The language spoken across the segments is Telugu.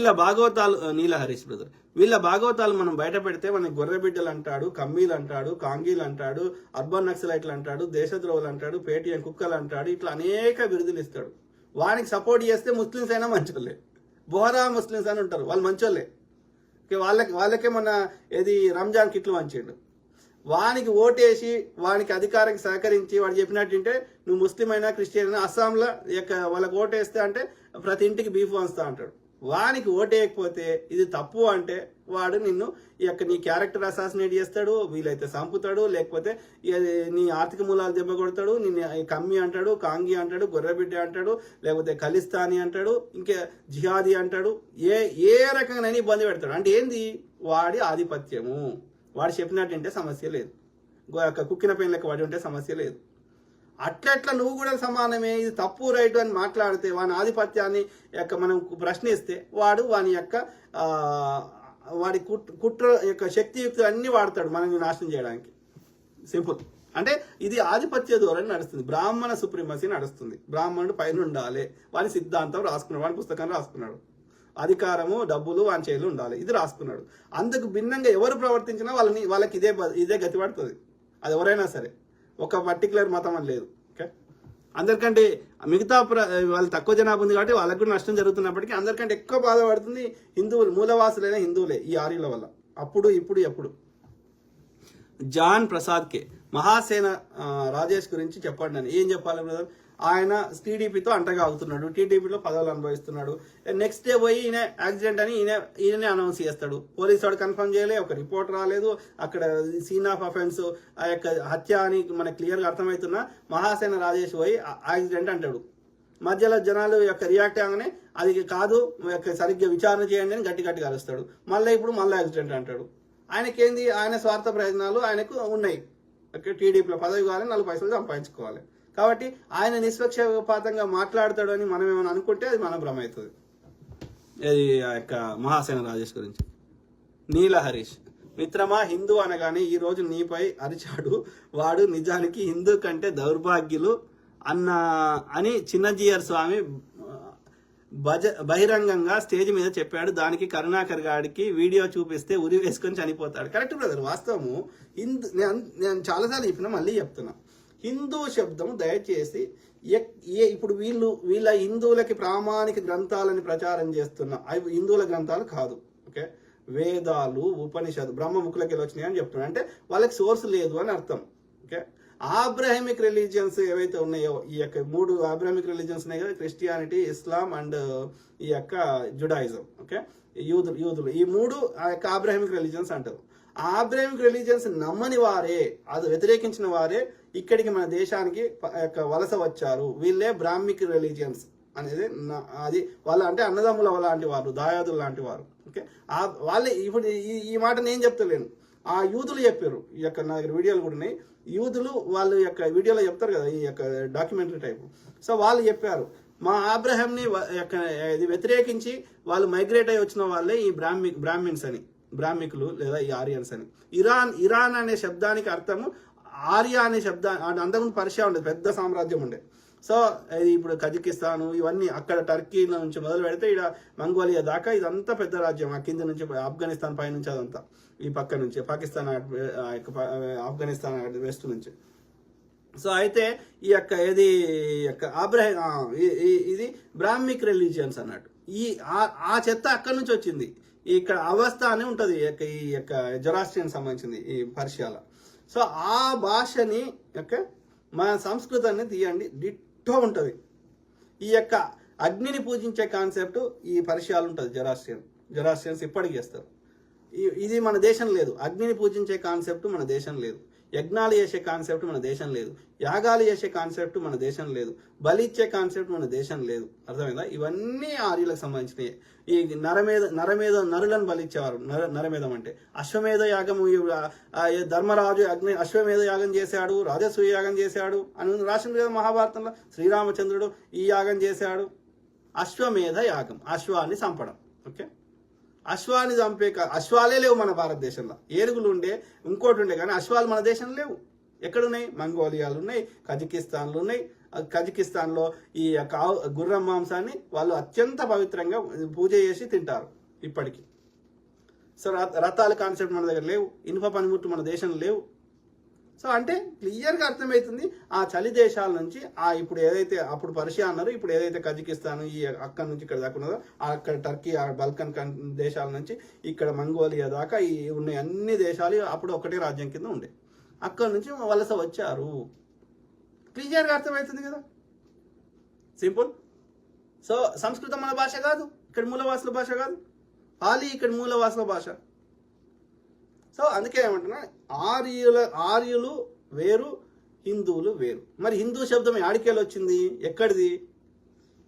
వీళ్ళ భాగవతాలు నీల హరీష్ బ్రదర్ వీళ్ళ భాగవతాలు మనం బయట పెడితే మనకి గొర్రె బిడ్డలు అంటాడు కమ్మీలు అంటాడు కాంగీలు అంటాడు అర్బన్ నక్సలైట్లు అంటాడు దేశద్రోహులు అంటాడు పేటీఎం కుక్కలు అంటాడు ఇట్లా అనేక బిరుదులు ఇస్తాడు. వానికి సపోర్ట్ చేస్తే ముస్లిమ్స్ అయినా మంచోళ్ళే. బోహరా ముస్లిమ్స్ అని ఉంటారు వాళ్ళు మంచోళ్ళే. వాళ్ళకి వాళ్ళకే మన ఏది రంజాన్ కిట్లు వంచిండు వానికి ఓటేసి వానికి అధికారికి సహకరించి వాడు చెప్పినట్టుంటే నువ్వు ముస్లిం అయినా క్రిస్టియన్ అయినా అస్సాంలో యొక్క వాళ్ళకి ఓటేస్తే అంటే ప్రతి ఇంటికి బీఫ్ వంచుతా అంటాడు. వానికి ఓటేయకపోతే ఇది తప్పు అంటే వాడు నిన్ను ఈ యొక్క నీ క్యారెక్టర్ అసాసినేట్ చేస్తాడు వీలైతే చంపుతాడు లేకపోతే నీ ఆర్థిక మూలాలు దెబ్బ కొడతాడు నిన్ను కమ్మి అంటాడు కాంగి అంటాడు గొర్రెబిడ్డ అంటాడు లేకపోతే ఖలిస్తాని అంటాడు ఇంకా జిహాదీ అంటాడు ఏ ఏ రకంగా ఇబ్బంది పెడతాడు. అంటే ఏంది? వాడి ఆధిపత్యము. వాడు చెప్పినట్టుంటే సమస్య లేదు. యొక్క కుక్కిన పెయిన్ లెక్క వాడి ఉంటే సమస్య లేదు. అట్లట్లా నువ్వు కూడా సమానమే ఇది తప్పు రైట్ అని మాట్లాడితే వాని ఆధిపత్యాన్ని యొక్క మనం ప్రశ్నిస్తే వాడు వాని యొక్క వాడి కుట్ర కుట్ర యొక్క శక్తియుక్తులు అన్ని వాడతాడు మనల్ని నాశనం చేయడానికి. సింపుల్ అంటే ఇది ఆధిపత్య ధోరణి నడుస్తుంది. బ్రాహ్మణ సుప్రీమసీ నడుస్తుంది. బ్రాహ్మణుడు పైన ఉండాలి. వాని సిద్ధాంతం రాసుకున్నాడు. వాని పుస్తకాన్ని రాసుకున్నాడు. అధికారము డబ్బులు వాని చేతులు ఉండాలి. ఇది రాసుకున్నాడు. అందుకు భిన్నంగా ఎవరు ప్రవర్తించినా వాళ్ళని వాళ్ళకి ఇదే ఇదే గతి పడుతుంది. అది ఎవరైనా సరే. ఒక పర్టికులర్ మతం అని లేదు. ఓకే అందరికంటే మిగతా వాళ్ళు తక్కువ జనాభా ఉంది కాబట్టి వాళ్ళకు కూడా నష్టం జరుగుతున్నప్పటికీ అందరికంటే ఎక్కువ బాధపడుతుంది హిందువులు మూలవాసులైన హిందువులే ఈ ఆర్యుల వల్ల. అప్పుడు ఇప్పుడు ఎప్పుడు. జాన్ ప్రసాద్ కే మహాసేన రాజేష్ గురించి చెప్పండి నేను ఏం చెప్పాలి బ్రదర్? ఆయన టీడీపీతో అంటగా అవుతున్నాడు టీడీపీలో పదవులు అనుభవిస్తున్నాడు. నెక్స్ట్ డే పోయి ఈయన యాక్సిడెంట్ అని ఈయన ఈయనే అనౌన్స్ చేస్తాడు. పోలీసు వాడు కన్ఫర్మ్ చేయలే ఒక రిపోర్ట్ రాలేదు. అక్కడ సీన్ ఆఫ్ అఫెన్స్ ఆ యొక్క హత్య అని మనకు క్లియర్గా అర్థమవుతున్న మహాసేన రాజేష్ పోయి యాక్సిడెంట్ అంటాడు. మధ్యలో జనాలు యొక్క రియాక్ట్ అవగానే అది కాదు యొక్క సరిగ్గా విచారణ చేయండి అని గట్టి గట్టిగా అరుస్తాడు. మళ్ళీ ఇప్పుడు మళ్ళీ యాక్సిడెంట్ అంటాడు. ఆయనకేంది ఆయన స్వార్థ ప్రయోజనాలు ఆయనకు ఉన్నాయి. ఓకే టీడీపీలో పదవి కావాలి నాలుగు పైసలు సంపాదించుకోవాలి. కాబట్టి ఆయన నిష్పక్షపాతంగా మాట్లాడతాడు అని మనం ఏమైనా అనుకుంటే అది మన భ్రమ అవుతుంది ఇది ఆ యొక్క మహాసేన రాజేష్ గురించి? నీల హరీష్. మిత్రమా హిందూ అనగానే ఈ రోజు నీపై అరిచాడు. వాడు నిజానికి హిందూ కంటే దౌర్భాగ్యులు అన్న అని చిన్నజీయర్ స్వామి బజ బహిరంగంగా స్టేజ్ మీద చెప్పాడు. దానికి కరుణాకర్ గారికి వీడియో చూపిస్తే ఉరి వేసుకొని చనిపోతాడు. కరెక్ట్ బ్రదర్ వాస్తవము. హిందూ నేను నేను చాలాసార్లు చెప్పినా మళ్ళీ చెప్తున్నా. హిందూ శబ్దం దయచేసి ఏ ఇప్పుడు వీళ్ళు వీళ్ళ హిందువులకి ప్రామాణిక గ్రంథాలని ప్రచారం చేస్తున్న అవి హిందువుల గ్రంథాలు కాదు ఓకే? వేదాలు ఉపనిషత్తు బ్రహ్మముఖులకి వెళ్ళి వచ్చినాయి అని చెప్తున్నారు అంటే వాళ్ళకి సోర్స్ లేదు అని అర్థం ఓకే? ఆబ్రహమిక్ రిలీజియన్స్ ఏవైతే ఉన్నాయో ఈ యొక్క మూడు ఆబ్రహమిక్ రిలీజియన్స్ ఉన్నాయి కదా క్రిస్టియానిటీ ఇస్లాం అండ్ ఈ యొక్క జుడాయిజం ఓకే? యూదులు యూదులు ఈ మూడు ఆ యొక్క ఆబ్రహమిక్ రిలీజియన్స్ అంటారు. ఆ ఆబ్రహమిక్ రిలీజియన్స్ నమ్మని వారే అది వ్యతిరేకించిన వారే ఇక్కడికి మన దేశానికి యొక్క వలస వచ్చారు. వీళ్ళే బ్రాహ్మిక్ రిలీజియన్స్ అనేది అది వాళ్ళ అంటే అన్నదమ్ముల లాంటి వారు దాయాదులు లాంటి వారు. ఓకే? ఆ వాళ్ళే ఇప్పుడు ఈ ఈ మాట నేను చెప్తలేను. ఆ యూదులు చెప్పారు. ఈ యొక్క నా దగ్గర వీడియోలు కూడా ఉన్నాయి. యూదులు వాళ్ళ యొక్క వీడియోలో చెప్తారు కదా ఈ యొక్క డాక్యుమెంటరీ టైప్. సో వాళ్ళు చెప్పారు మా ఆబ్రహాంని యొక్క ఇది వ్యతిరేకించి వాళ్ళు మైగ్రేట్ అయి వచ్చిన వాళ్ళే ఈ బ్రాహ్మి బ్రాహ్మిన్స్ అని. బ్రాహ్మికులు లేదా ఈ ఆర్యన్స్ అని. ఇరాన్ ఇరాన్ అనే శబ్దానికి అర్థము ఆర్య అనే శబ్దా అంతకుముందు పర్షియా ఉండేది పెద్ద సామ్రాజ్యం ఉండే. సో ఇది ఇప్పుడు కజకిస్తాను ఇవన్నీ అక్కడ టర్కీ నుంచి మొదలు పెడితే ఇక్కడ మంగోలియా దాకా ఇదంతా పెద్ద రాజ్యం. ఆ కింద నుంచి ఆఫ్ఘనిస్తాన్ పై నుంచి అదంతా. ఈ పక్క నుంచి పాకిస్తాన్ అటు, ఆఫ్ఘనిస్తాన్ అటు వెస్ట్ నుంచి. సో అయితే ఈ యొక్క ఏది ఈ యొక్క అబ్రహ ఇది బ్రాహ్మిక్ రిలీజియన్స్ అన్నట్టు. ఈ ఆ చెత్త అక్కడి నుంచి వచ్చింది. ఇక్కడ అవస్థ అని ఉంటుంది ఈ యొక్క ఈ యొక్క జొరాస్ట్రియన్ సంబంధించింది ఈ పర్షియాలో సో ఆ భాషని యొక్క మన సంస్కృతాన్ని తీయండి డిట్టో ఉంటుంది. ఈ యొక్క అగ్నిని పూజించే కాన్సెప్ట్ ఈ పరిచయాలు ఉంటుంది జరాస్ట్రియన్ జరాస్ట్రియన్స్ ఇప్పటికి చేస్తారు. ఈ- ఇది మన దేశం లేదు. అగ్నిని పూజించే కాన్సెప్ట్ మన దేశం లేదు. యజ్ఞాలు చేసే కాన్సెప్ట్ మన దేశం లేదు. యాగాలు చేసే కాన్సెప్ట్ మన దేశం లేదు. బలి ఇచ్చే కాన్సెప్ట్ మన దేశం లేదు. అర్థమైందా? ఇవన్నీ ఆర్యులకు సంబంధించినవి ఈ నరమేధ నరమేధ నరులను బలిచ్చేవారు నర నరమేధం అంటే అశ్వమేధ యాగము ఈ, ధర్మరాజు అగ్ని అశ్వమేధ యాగం చేశాడు రాజసూయ యాగం చేశాడు అని రాసిన కదా మహాభారతంలో? శ్రీరామచంద్రుడు ఈ యాగం చేశాడు. అశ్వమేధ యాగం అశ్వాన్ని చంపడం. ఓకే? అశ్వాన్ని చంపే అశ్వాలే లేవు మన భారతదేశంలో. ఏనుగులు ఉండే ఇంకోటి ఉండే కానీ అశ్వాలు మన దేశంలో లేవు. ఎక్కడున్నాయి? మంగోలియాలు ఉన్నాయి కజకిస్తాన్లు ఉన్నాయి. కజకిస్తాన్లో ఈ కావు గుర్రం మాంసాన్ని వాళ్ళు అత్యంత పవిత్రంగా పూజ చేసి తింటారు ఇప్పటికీ. సో రథాల కాన్సెప్ట్ మన దగ్గర లేవు. ఇనుప పనిముట్టు మన దేశంలో లేవు. సో అంటే క్లియర్గా అర్థమవుతుంది ఆ చలి దేశాల నుంచి ఆ ఇప్పుడు ఏదైతే అప్పుడు పర్షియా అన్నారు ఇప్పుడు ఏదైతే కజకిస్తాన్ ఈ అక్కడ నుంచి ఇక్కడ దాకా ఉన్నదో అక్కడ టర్కీ ఆ బల్కన్ కన్- దేశాల నుంచి ఇక్కడ మంగోలియా దాకా ఈ ఉన్న అన్ని దేశాలు అప్పుడు ఒకటే రాజ్యం కింద ఉండే. అక్కడి నుంచి వలస వచ్చారు. క్లియర్గా అర్థమవుతుంది కదా? సింపుల్. సో సంస్కృతం మన భాష కాదు ఇక్కడ మూలవాసుల భాష కాదు. పాలి ఇక్కడ మూలవాసుల భాష. సో అందుకే ఏమంటున్నా ఆర్యుల ఆర్యులు వేరు హిందువులు వేరు. మరి హిందూ శబ్దం ఆడికేలు వచ్చింది? ఎక్కడిది?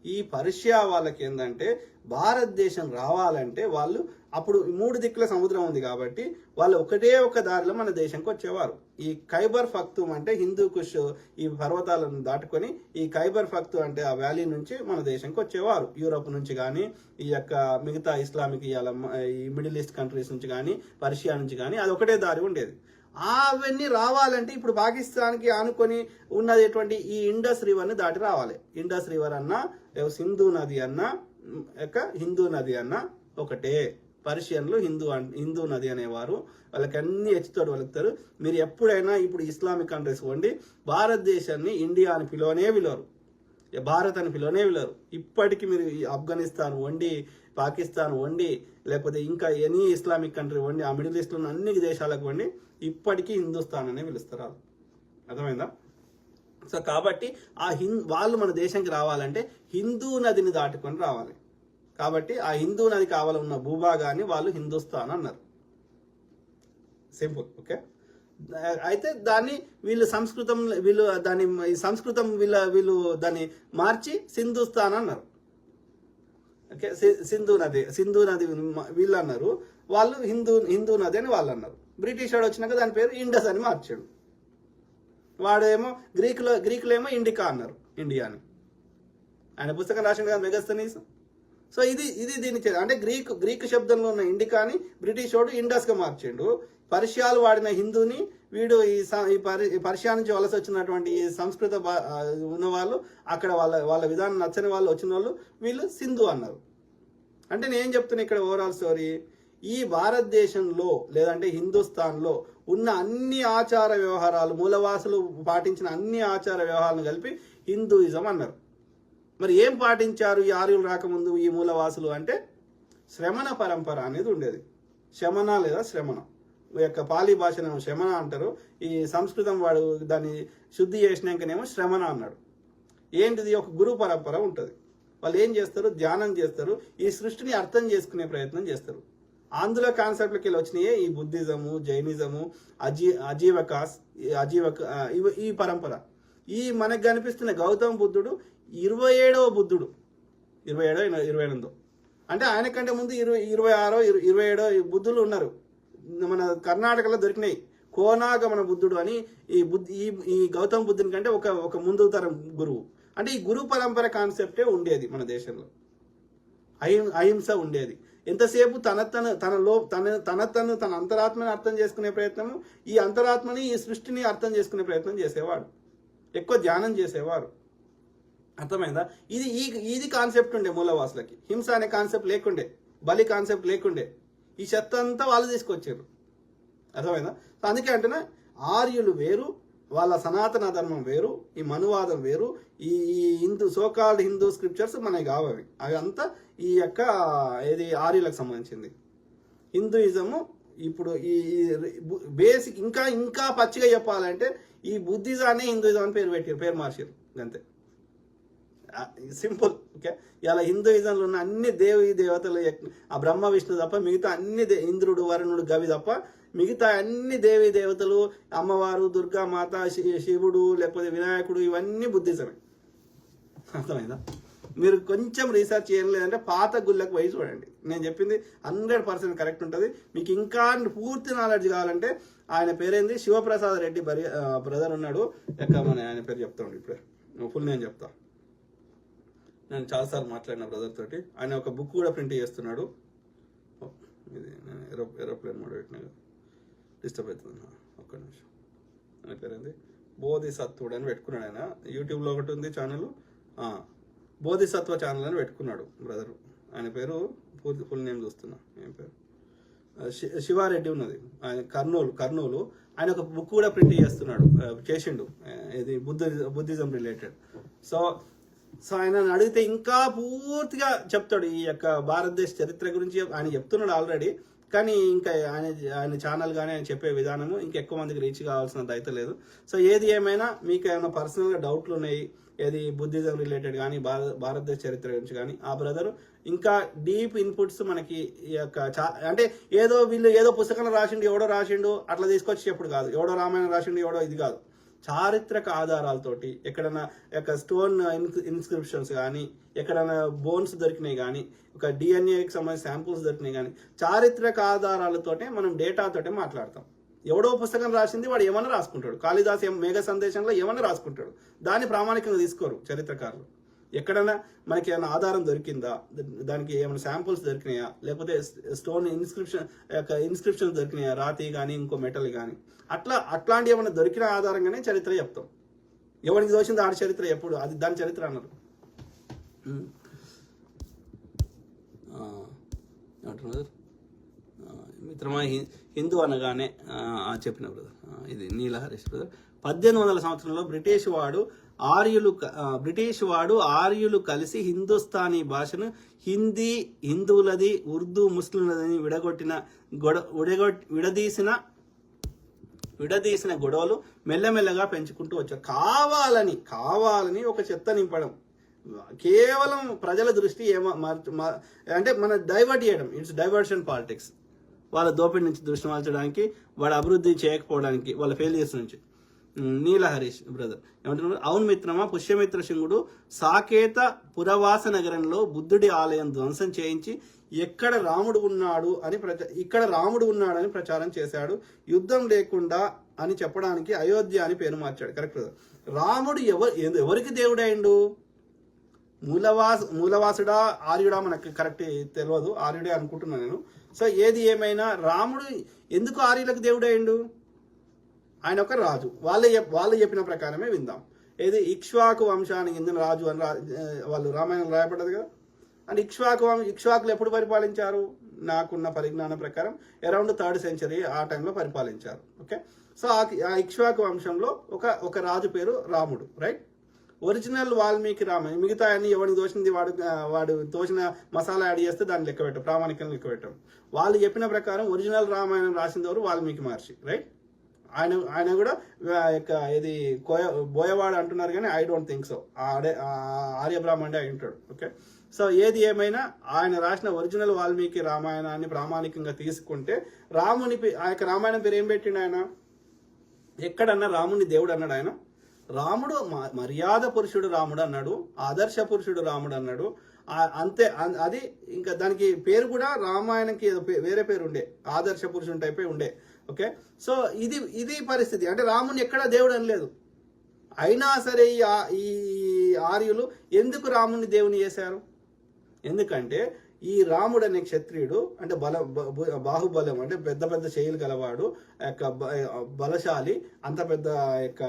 ఈ పర్షియా వాళ్ళకి ఏంటంటే భారతదేశం రావాలంటే వాళ్ళు అప్పుడు మూడు దిక్కుల సముద్రం ఉంది కాబట్టి వాళ్ళు ఒకటే ఒక దారిలో మన దేశంకి వచ్చేవారు. ఈ ఖైబర్ ఫక్తు అంటే హిందూ కుష్ ఈ పర్వతాలను దాటుకొని ఈ ఖైబర్ ఫక్తు అంటే ఆ వ్యాలీ నుంచి మన దేశంకి వచ్చేవారు. యూరోప్ నుంచి కానీ ఈ యొక్క మిగతా ఇస్లామిక్ ఈ మిడిల్ ఈస్ట్ కంట్రీస్ నుంచి కానీ పర్షియా నుంచి కానీ అది ఒకటే దారి ఉండేది. అవన్నీ రావాలంటే ఇప్పుడు పాకిస్తాన్కి ఆనుకొని ఉన్నటువంటి ఈ ఇండస్ రివర్ని దాటి రావాలి. ఇండస్ రివర్ అన్నా సింధు నది అన్నా యొక్క హిందూ నది అన్నా ఒకటే. పర్షియన్లు హిందూ అన్- హిందూ నది అనేవారు. వాళ్ళకి అన్ని ఎచ్చుతోడు వలుకుతారు. మీరు ఎప్పుడైనా ఇప్పుడు ఇస్లామిక్ కంట్రీస్ వండి భారతదేశాన్ని ఇండియా అని పిలవనే పిలవరు. ఏ భారత్ అని పిలవనే పిలవరు. ఇప్పటికీ మీరు ఆఫ్ఘనిస్తాన్ వండి పాకిస్తాన్ వండి లేకపోతే ఇంకా ఎనీ ఇస్లామిక్ కంట్రీ వండి ఆ మిడిల్ ఈస్ట్లో ఉన్న అన్ని దేశాలకు వండి ఇప్పటికీ హిందుస్థాన్ అనే పిలుస్తారు వాళ్ళు. అర్థమైందా? సో కాబట్టి ఆ హిం వాళ్ళు మన దేశంకి రావాలంటే హిందూ నదిని దాటుకొని రావాలి. కాబట్టి ఆ హిందూ నది కావాలన్న భూభాగాన్ని వాళ్ళు హిందుస్థాన్ అన్నారు. Simple okay? అయితే దాన్ని వీళ్ళు సంస్కృతం వీళ్ళు దాన్ని ఈ సంస్కృతం వీళ్ళ వీళ్ళు దాన్ని మార్చి సింధుస్థాన్ అన్నారు. ఓకే సింధు నది సింధు నది వీళ్ళు అన్నారు వాళ్ళు హిందూ హిందూ నది అని వాళ్ళు అన్నారు బ్రిటిష్ వాడు వచ్చినాక దాని పేరు ఇండస్ అని మార్చాడు. వాడేమో గ్రీకులో గ్రీకులేమో ఏమో ఇండికా అన్నారు ఇండియా అని ఆయన పుస్తకం రాసిన కదా మెగస్తనీస్ సో ఇది ఇది దీనికి అంటే గ్రీక్ గ్రీక్ శబ్దంలో ఉన్న ఇండికాని బ్రిటిష్ వాడు ఇండస్గా మార్చిండు. పర్షియాలు వాడిన హిందూని వీడు ఈ స- ఈ పరి పర్షియా నుంచి వలస వచ్చినటువంటి ఈ సంస్కృత భా- అక్కడ వాళ్ళ వాళ్ళ విధానం నచ్చని వాళ్ళు వచ్చిన వాళ్ళు వీళ్ళు సింధు అన్నారు. అంటే నేను ఏం చెప్తున్నా ఇక్కడ ఓవరాల్ స్టోరీ ఈ భారతదేశంలో లేదంటే హిందుస్థాన్లో ఉన్న అన్ని ఆచార వ్యవహారాలు మూలవాసులు పాటించిన అన్ని ఆచార వ్యవహారాలను కలిపి హిందూయిజం అన్నారు. మరి ఏం పాటించారు ఈ ఆర్యులు రాకముందు ఈ మూలవాసులు అంటే శ్రమణ పరంపర అనేది ఉండేది. శమన లేదా శ్రమణ. ఈ యొక్క పాలీ భాషను శమన అంటారు. ఈ సంస్కృతం వాడు దాన్ని శుద్ధి చేసినాకనేమో శ్రమణ అన్నాడు. ఏంటిది? ఒక గురు పరంపర ఉంటుంది. వాళ్ళు ఏం చేస్తారు? ధ్యానం చేస్తారు. ఈ సృష్టిని అర్థం చేసుకునే ప్రయత్నం చేస్తారు. ఆంధ్ర కాన్సెప్ట్లకి వెళ్ళి వచ్చినాయే ఈ బుద్ధిజము జైనిజము అజీ అజీవకాస్ అజీవక ఈ పరంపర. ఈ మనకు కనిపిస్తున్న గౌతమ బుద్ధుడు ఇరవై ఏడవ బుద్ధుడు. ఇరవై ఏడో ఇరవై ఎనిమిదో అంటే ఆయన కంటే ముందు ఇరవై ఇరవై ఆరో ఇరవై ఏడో బుద్ధులు ఉన్నారు. మన కర్ణాటకలో దొరికినాయి. కోనాగమన బుద్ధుడు అని ఈ బుద్ధి ఈ ఈ గౌతమ బుద్ధుని కంటే ఒక ఒక ముందు తరం గురువు. అంటే ఈ గురు పరంపర కాన్సెప్టే ఉండేది మన దేశంలో. అహిం అహింస ఉండేది. ఎంతసేపు తన తన తనలో తన తన తను తన అంతరాత్మని అర్థం చేసుకునే ప్రయత్నము ఈ అంతరాత్మని ఈ సృష్టిని అర్థం చేసుకునే ప్రయత్నం చేసేవాడు. ఎక్కువ ధ్యానం చేసేవారు. అర్థమైందా? ఇది ఈ ఇది కాన్సెప్ట్ ఉండే మూలవాసులకి. హింస అనే కాన్సెప్ట్ లేకుండే. బలి కాన్సెప్ట్ లేకుండే. ఈ చెత్త అంతా వాళ్ళు తీసుకొచ్చారు. అర్థమైందా? సో అందుకే అంటేనే ఆర్యులు వేరు వాళ్ళ సనాతన ధర్మం వేరు ఈ మనువాదం వేరు ఈ ఈ హిందూ సోకాల్డ్ హిందూ స్క్రిప్చర్స్ మనకి కావవి అవి. అంతా ఈ యొక్క ఏది ఆర్యులకు సంబంధించింది. హిందూయిజము ఇప్పుడు ఈ బేసిక్ ఇంకా ఇంకా పచ్చిగా చెప్పాలంటే ఈ బుద్ధిజాన్ని హిందూయిజం అని పేరు పెట్టారు పేరు మార్చారు. అంతే. Simple okay? ఇలా హిందూయిజంలో ఉన్న అన్ని దేవి దేవతలు ఆ బ్రహ్మ విష్ణు తప్ప మిగతా అన్ని దే- ఇంద్రుడు వరుణుడు గవి తప్ప మిగతా అన్ని దేవి దేవతలు అమ్మవారు దుర్గా మాత శి- శివుడు లేకపోతే వినాయకుడు ఇవన్నీ బుద్ధిజమే. అర్థమైందా? మీరు కొంచెం రీసెర్చ్ చేయలేదంటే పాత గుళ్ళకు పోయి చూడండి. నేను చెప్పింది హండ్రెడ్ పర్సెంట్ కరెక్ట్ ఉంటుంది. మీకు ఇంకా పూర్తి నాలెడ్జ్ కావాలంటే ఆయన పేరేంది? శివప్రసాద్ రెడ్డి బరి బ్రదర్ ఉన్నాడు. ఎక్క మన ఆయన పేరు చెప్తాను ఇప్పుడు. ఫుల్ నేను చెప్తా. నేను చాలాసార్లు మాట్లాడిన బ్రదర్ తోటి. ఆయన ఒక బుక్ కూడా ప్రింట్ చేస్తున్నాడు. ఇది నేను ఏరో ఏరోప్లేన్ మోడ్ పెట్టినా డిస్టర్బ్ అవుతుంది. ఒక్క నిమిషం. ఆయన పేరేంది? బోధిసత్వుడు అని పెట్టుకున్నాడు ఆయన. యూట్యూబ్లో ఒకటి ఉంది ఛానల్ బోధిసత్వ ఛానల్ అని పెట్టుకున్నాడు బ్రదరు ఆయన పేరు పూర్తి ఫుల్ నేమ్ చూస్తున్నా. ఏం పేరు? శి- శివారెడ్డి ఉన్నది. ఆయన కర్నూలు కర్నూలు. ఆయన ఒక బుక్ కూడా ప్రింట్ చేస్తున్నాడు. చేసిండు. ఇది Buddha Buddhism related so so ఆయన అడిగితే ఇంకా పూర్తిగా చెప్తాడు ఈ యొక్క భారతదేశ చరిత్ర గురించి. ఆయన చెప్తున్నాడు ఆల్రెడీ. కానీ ఇంకా ఆయన ఆయన ఛానల్ కానీ ఆయన చెప్పే విధానము ఇంకా ఎక్కువ మందికి రీచ్ కావాల్సినంత అయితే లేదు. సో ఏది ఏమైనా మీకు ఏమైనా పర్సనల్గా డౌట్లు ఉన్నాయి ఏది బుద్ధిజం రిలేటెడ్ కానీ భారత భారతదేశ చరిత్ర గురించి కానీ ఆ బ్రదర్ ఇంకా డీప్ ఇన్పుట్స్ మనకి ఈ యొక్క చా- అంటే ఏదో వీళ్ళు ఏదో పుస్తకంలో రాసిండు ఎవడో రాసిండు అట్లా తీసుకొచ్చి చెప్పుడు కాదు. ఎవడో రామాయణం రాసిండు ఎవడో ఇది కాదు. చారిత్రక ఆధారాలతోటి ఎక్కడైనా యొక్క స్టోన్ ఇన్స్క్రిప్షన్స్ కానీ ఎక్కడైనా బోన్స్ దొరికినాయి కానీ ఒక డిఎన్ఏకి సంబంధించిన శాంపుల్స్ దొరికినాయి కానీ చారిత్రక ఆధారాలతోటే మనం డేటాతోటే మాట్లాడతాం. ఎవడో పుస్తకం రాసింది వాడు ఏమన్నా రాసుకుంటాడు. కాళిదాస్ మేఘ సందేశంలో ఏమన్నా రాసుకుంటాడు. దాన్ని ప్రామాణికంగా తీసుకోరు చరిత్రకారులు. ఎక్కడైనా మనకి ఏమైనా ఆధారం దొరికిందా? దానికి ఏమైనా శాంపుల్స్ దొరికినాయా? లేకపోతే స్టోన్ ఇన్స్క్రిప్షన్ యొక్క ఇన్స్క్రిప్షన్ దొరికినాయా? రాతి కానీ ఇంకో మెటల్ కానీ అట్లా అట్లాంటి ఏమైనా దొరికిన ఆధారంగానే చరిత్ర చెప్తాం. ఎవరికి దోషింది ఆడి చరిత్ర ఎప్పుడు? అది దాని చరిత్ర అన్నారు. ఉమ్. మిత్రమా హిందూ అనగానే చెప్పిన బ్రదర్. ఇది నీల హరీష్ బ్రదర్. పద్దెనిమిది వందల సంవత్సరంలో బ్రిటిష్ వాడు ఆర్యులు బ్రిటిష్ వాడు ఆర్యులు కలిసి హిందుస్థానీ భాషను హిందీ హిందువులది ఉర్దూ ముస్లింలదని విడగొట్టిన గొడ విడగొట్ విడదీసిన విడదీసిన గొడవలు మెల్లమెల్లగా పెంచుకుంటూ వచ్చారు. కావాలని కావాలని ఒక చెత్త నింపడం. కేవలం ప్రజల దృష్టి ఏమో అంటే మన డైవర్ట్ చేయడం. ఇట్స్ డైవర్షన్ పాలిటిక్స్ వాళ్ళ దోపిడి నుంచి దృష్టి మార్చడానికి వాళ్ళ అభివృద్ధి చేయకపోవడానికి వాళ్ళ ఫెయిలియర్స్ నుంచి. నీల హరీష్ బ్రదర్ ఏమంటున్నారు అవును మిత్రమా పుష్యమిత్ర సింగుడు సాకేత పురవాస నగరంలో బుద్ధుడి ఆలయం ధ్వంసం చేయించి ఎక్కడ రాముడు ఉన్నాడు అని ప్రచ ఇక్కడ రాముడు ఉన్నాడని ప్రచారం చేశాడు. యుద్ధం లేకుండా అని చెప్పడానికి అయోధ్య అని పేరు మార్చాడు. కరెక్ట్ బ్రదర్ రాముడు ఎవరు ఎవరికి దేవుడైండు మూలవాస మూలవాసుడా ఆర్యుడా మనకి కరెక్ట్ తెలియదు ఆర్యుడే అనుకుంటున్నాను నేను. సో ఏది ఏమైనా రాముడు ఎందుకు ఆర్యులకు దేవుడైండు ఆయన ఒక రాజు. వాళ్ళే వాళ్ళు చెప్పిన ప్రకారమే విందాం. ఏది? ఇక్ష్వాకు వంశానికి చెందిన రాజు అని వాళ్ళు రామాయణం రాయబడ్డది కదా? అండ్ ఇక్ష్వాకు వం- ఇక్ష్వాకులు ఎప్పుడు పరిపాలించారు? నాకున్న పరిజ్ఞానం ప్రకారం అరౌండ్ థర్డ్ సెంచరీ ఆ టైంలో పరిపాలించారు. ఓకే సో ఆ ఆ ఇక్ష్వాకు వంశంలో ఒక ఒక రాజు పేరు రాముడు. రైట్ ఒరిజినల్ వాల్మీకి రామాయణం. మిగతా అన్ని ఎవరికి దోచింది వాడు వాడు తోచిన మసాలా యాడ్ చేస్తే దాన్ని లెక్క పెట్టం ప్రామాణికంగా లెక్క పెట్టం వాళ్ళు చెప్పిన ప్రకారం ఒరిజినల్ రామాయణం రాసింది ఎవరు? వాల్మీకి మహర్షి. రైట్ ఆయన ఆయన కూడా ఆ, యొక్క ఇది కోయ బోయవాడు అంటున్నారు కానీ ఐ డోంట్ థింక్ సో ఆడే ఆర్యబ్రాహ్మణే అయి ఉంటాడు. ఓకే సో ఏది ఏమైనా ఆయన రాసిన ఒరిజినల్ వాల్మీకి రామాయణాన్ని ప్రామాణికంగా తీసుకుంటే రాముని ఆ యొక్క రామాయణం పేరు ఏం పెట్టిండు ఆయన? ఎక్కడన్నా రాముని దేవుడు అన్నాడు ఆయన. రాముడు మ- మర్యాద పురుషుడు రాముడు అన్నాడు ఆదర్శ పురుషుడు రాముడు అన్నాడు అంతే అది ఇంకా దానికి పేరు కూడా రామాయణంకి వేరే పేరు ఉండే. ఆదర్శ పురుషుని టైపే ఉండే. ఓకే? సో ఇది ఇది పరిస్థితి. అంటే రాముని ఎక్కడ దేవుడు అనలేదు. అయినా సరే ఈ ఈ ఆర్యులు ఎందుకు రాముని దేవుని చేశారు? ఎందుకంటే ఈ రాముడు అనే క్షత్రియుడు అంటే బల బ- బాహుబలం అంటే పెద్ద పెద్ద చేయులు గలవాడు యొక్క బలశాలి అంత పెద్ద యొక్క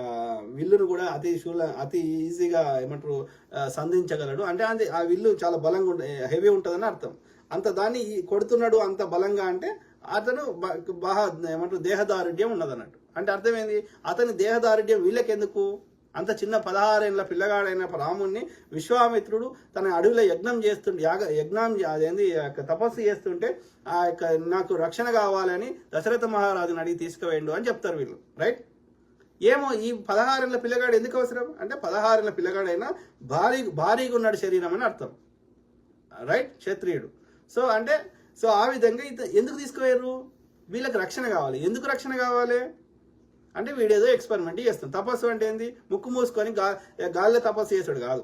విల్లును కూడా అతి శూల అతి ఈజీగా ఏమంటారు సంధించగలడు. అంటే అది ఆ విల్లు చాలా బలంగా ఉంట హెవీ ఉంటుందని అర్థం. అంత దాన్ని ఈ కొడుతున్నాడు అంత బలంగా అంటే అతను బ- బాహ ఏమంటారు దేహదారుఢ్యం ఉన్నదన్నట్టు. అంటే అర్థమైంది అతని దేహదారుఢ్యం వీళ్ళకెందుకు? అంత చిన్న పదహారేళ్ళ పిల్లగాడైన రాముణ్ణి విశ్వామిత్రుడు తన అడవిలో యజ్ఞం చేస్తుంటే యాగ యజ్ఞం అదేంది యొక్క తపస్సు చేస్తుంటే ఆ యొక్క నాకు రక్షణ కావాలని దశరథ మహారాజుని అడిగి తీసుకువేయండు అని చెప్తారు వీళ్ళు. రైట్ ఏమో ఈ పదహారేళ్ళ పిల్లగాడు ఎందుకు అవసరం? అంటే పదహారేళ్ళ పిల్లగాడైనా భారీ భారీగా ఉన్నాడు శరీరం అని అర్థం. రైట్ క్షత్రియుడు. సో అంటే సో ఆ విధంగా ఎందుకు తీసుకుపోయారు? వీళ్ళకి రక్షణ కావాలి. ఎందుకు రక్షణ కావాలి? అంటే వీడేదో ఎక్స్పెరిమెంట్ చేస్తాడు. తపస్సు అంటే ఏంది? ముక్కు మూసుకొని గా గాల్లో తపస్సు చేసాడు కాదు.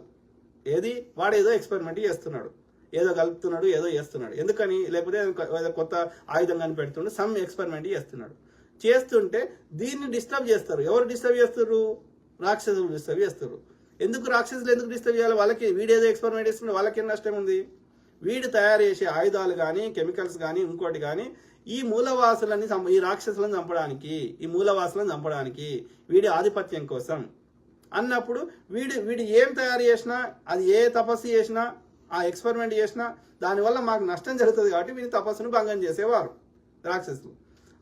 ఏది? వాడు ఏదో ఎక్స్పెరిమెంట్ చేస్తున్నాడు. ఏదో కలుపుతున్నాడు ఏదో చేస్తున్నాడు. ఎందుకని? లేకపోతే ఏదో కొత్త ఆయుధం కనిపెడుతుండే సమ్ ఎక్స్పెరిమెంట్ చేస్తున్నాడు. చేస్తుంటే దీన్ని డిస్టర్బ్ చేస్తారు. ఎవరు డిస్టర్బ్ చేస్తారు? రాక్షసులు డిస్టర్బ్ చేస్తారు. ఎందుకు రాక్షసులు ఎందుకు డిస్టర్బ్ చేయాలి? వాళ్ళకి వీడేదో ఎక్స్పెరిమెంట్ చేస్తుంటే వాళ్ళకి ఏం నష్టం ఉంది? వీడు తయారు చేసే ఆయుధాలు కానీ కెమికల్స్ కానీ ఇంకోటి కానీ ఈ మూలవాసులని ఈ రాక్షసులను చంపడానికి ఈ మూలవాసులను చంపడానికి వీడి ఆధిపత్యం కోసం. అన్నప్పుడు వీడు వీడు ఏం తయారు చేసినా అది ఏ తపస్సు చేసినా ఆ ఎక్స్పెరిమెంట్ చేసినా దానివల్ల మాకు నష్టం జరుగుతుంది కాబట్టి వీడి తపస్సును భంగం చేసేవారు రాక్షసులు.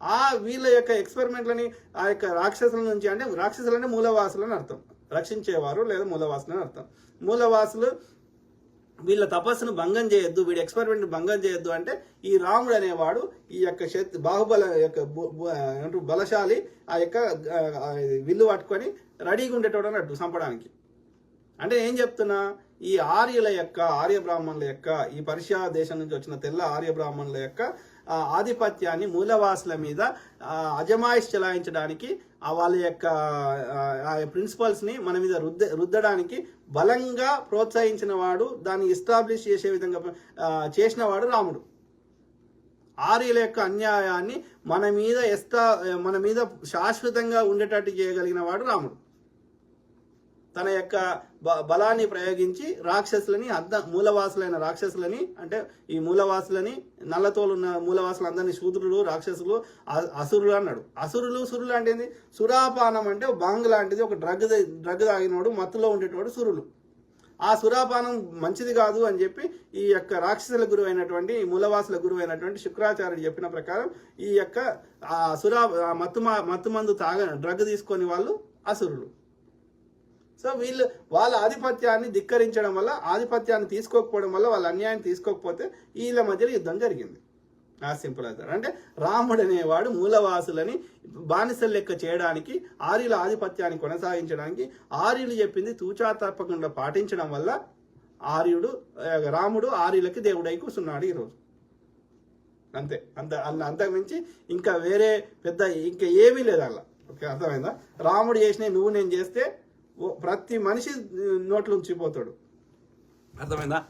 ఆ వీళ్ళ యొక్క ఎక్స్పెరిమెంట్లని ఆ యొక్క రాక్షసుల నుంచి అంటే రాక్షసులు అంటే మూలవాసులు అని అర్థం. రక్షించేవారు లేదా మూలవాసులు అని అర్థం. మూలవాసులు వీళ్ళ తపస్సును భంగం చేయొద్దు వీడి ఎక్స్పెరిమెంట్ భంగం చేయొద్దు అంటే ఈ రాముడు అనేవాడు ఈ యొక్క శక్తి బాహుబల యొక్క బలశాలి ఆ యొక్క విల్లు పట్టుకొని రెడీగా ఉండేటోడు అన్నట్టు చంపడానికి. అంటే ఏం చెప్తున్నా ఈ ఆర్యుల యొక్క ఆర్య బ్రాహ్మణుల యొక్క ఈ పర్షియా దేశం నుంచి వచ్చిన తెల్ల ఆర్య బ్రాహ్మణుల యొక్క ఆధిపత్యాన్ని మూలవాసుల మీద అజమాయిష్ చెలాయించడానికి వాళ్ళ యొక్క ఆ, మన మీద రుద్ద రుద్దడానికి బలంగా ప్రోత్సహించిన వాడు దాన్ని ఎస్టాబ్లిష్ చేసే విధంగా చేసిన వాడు రాముడు. ఆర్యుల యొక్క అన్యాయాన్ని మన మీద ఎస్టా మన మీద శాశ్వతంగా ఉండేటట్టు చేయగలిగిన వాడు రాముడు. తన యొక్క బ- బలాన్ని ప్రయోగించి రాక్షసులని అద్ద మూలవాసులైన రాక్షసులని అంటే ఈ మూలవాసులని నల్లతోలున్న మూలవాసులందరినీ శూద్రులు రాక్షసులు అసురులు అన్నాడు. అసురులు సురులు అంటే ఏంది? సురాపానం అంటే బాంగ్ లాంటిది ఒక డ్రగ్ డ్రగ్ తాగినోడు మత్తులో ఉండేటోడు సురులు. ఆ సురాపానం మంచిది కాదు అని చెప్పి ఈ యొక్క రాక్షసుల గురువు అయినటువంటి ఈ మూలవాసుల గురువు అయినటువంటి శుక్రాచార్యుడు చెప్పిన ప్రకారం ఈ యొక్క ఆ సురా ఆ మత్తు మా- మత్తు మందు తాగ డ్రగ్ తీసుకొని వాళ్ళు అసురులు. సో వీళ్ళు వాళ్ళ ఆధిపత్యాన్ని ధిక్కరించడం వల్ల ఆధిపత్యాన్ని తీసుకోకపోవడం వల్ల వాళ్ళ అన్యాయం తీసుకోకపోతే వీళ్ళ మధ్యలో యుద్ధం జరిగింది. ఆ సింపుల్ అవుతారు అంటే రాముడు అనేవాడు మూలవాసులని బానిసలు లెక్క చేయడానికి ఆర్యుల ఆధిపత్యాన్ని కొనసాగించడానికి ఆర్యులు చెప్పింది తూచా తప్పకుండా పాటించడం వల్ల ఆర్యుడు రాముడు ఆర్యులకి దేవుడై కూర్చున్నాడు ఈరోజు అంతే. అంత అన్న అంతకుమించి ఇంకా వేరే పెద్ద ఇంకా ఏమీ లేదు అలా. ఓకే అర్థమైందా? రాముడు చేసిన నువ్వు నేను చేస్తే ప్రతి మనిషి నోట్లో ఉంచిపోతాడు. అర్థమైందా?